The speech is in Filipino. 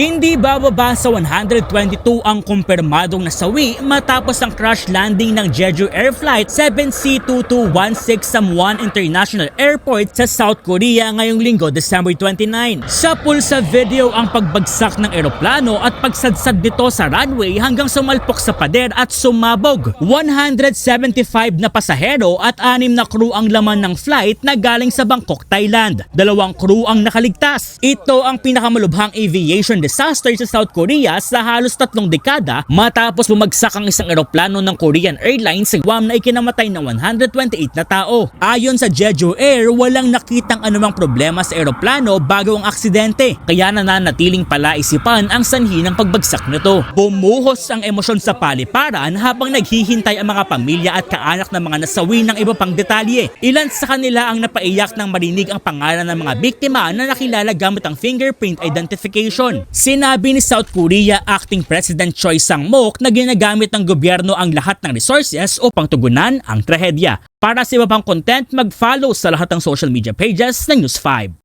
Hindi bababa sa 122 ang kumpirmadong nasawi matapos ang crash landing ng Jeju Air Flight 7C2216 Samwan International Airport sa South Korea ngayong linggo December 29. Sa pulsa video ang pagbagsak ng eroplano at pagsadsad nito sa runway hanggang sumalpok sa pader at sumabog. 175 na pasahero at anim na crew ang laman ng flight na galing sa Bangkok, Thailand. Dalawang crew ang nakaligtas. Ito ang pinakamalubhang aviation disaster sa South Korea sa halos tatlong dekada matapos bumagsak ang isang eroplano ng Korean Airlines sa Guam na ikinamatay ng 128 na tao. Ayon sa Jeju Air, walang nakitang anumang problema sa eroplano bago ang aksidente kaya nananatiling palaisipan ang sanhi ng pagbagsak nito. Bumuhos ang emosyon sa paliparan habang naghihintay ang mga pamilya at kaanak ng mga nasawi ng iba pang detalye. Ilan sa kanila ang napaiyak nang marinig ang pangalan ng mga biktima na nakilala gamit ang fingerprint identification. Sinabi ni South Korea Acting President Choi Sang-mok na ginagamit ng gobyerno ang lahat ng resources upang tugunan ang trahedya. Para sa iba pang content, mag-follow sa lahat ng social media pages ng News 5.